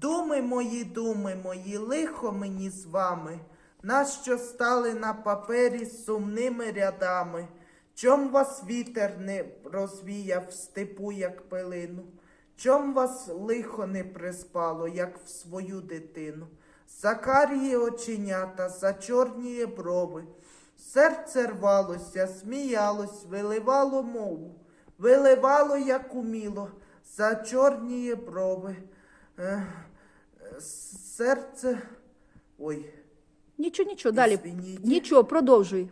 Думи мої, думи мої, лихо мені з вами, нащо стали на папері сумними рядами? Чом вас вітер не розвіяв в степу, як пилину? Чом вас лихо не приспало, як в свою дитину? Закаріє оченята, зачорніє брови. Серце рвалося, сміялось, виливало мову, виливало, як уміло, зачорніє брови. Е, е, серце. Ой, Нічого, нічого, далі. Нічого, продовжуй.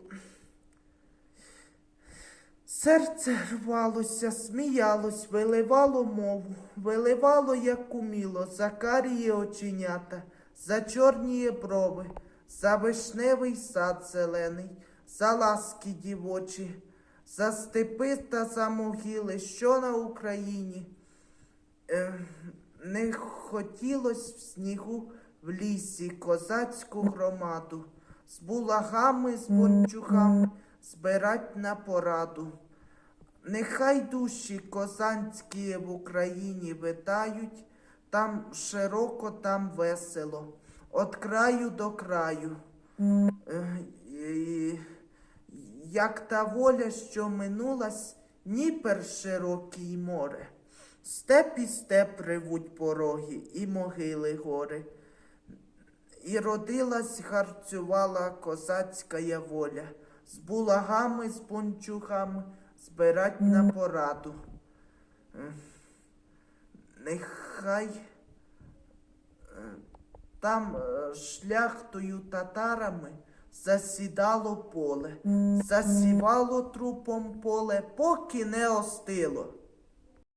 Серце рвалося, сміялось, виливало мову, виливало, як уміло, закаріє оченята, зачорніє брови, за вишневий сад зелений, за ласки дівочі, за степи та за могили, що на Україні. Е, не хотілось в снігу в лісі козацьку громаду, з булагами, з бончухами збирать на пораду. Нехай душі козанські в Україні витають, там широко, там весело, от краю до краю. Е, Як та воля, що минулась, Дніпер широкий море. Степ і степ ревуть пороги, і могили гори. І родилась, гарцювала козацька воля, з булагами, з бунчухами збирать на пораду. Нехай е, там е, шляхтою татарами засідало поле, засівало трупом поле, поки не остило.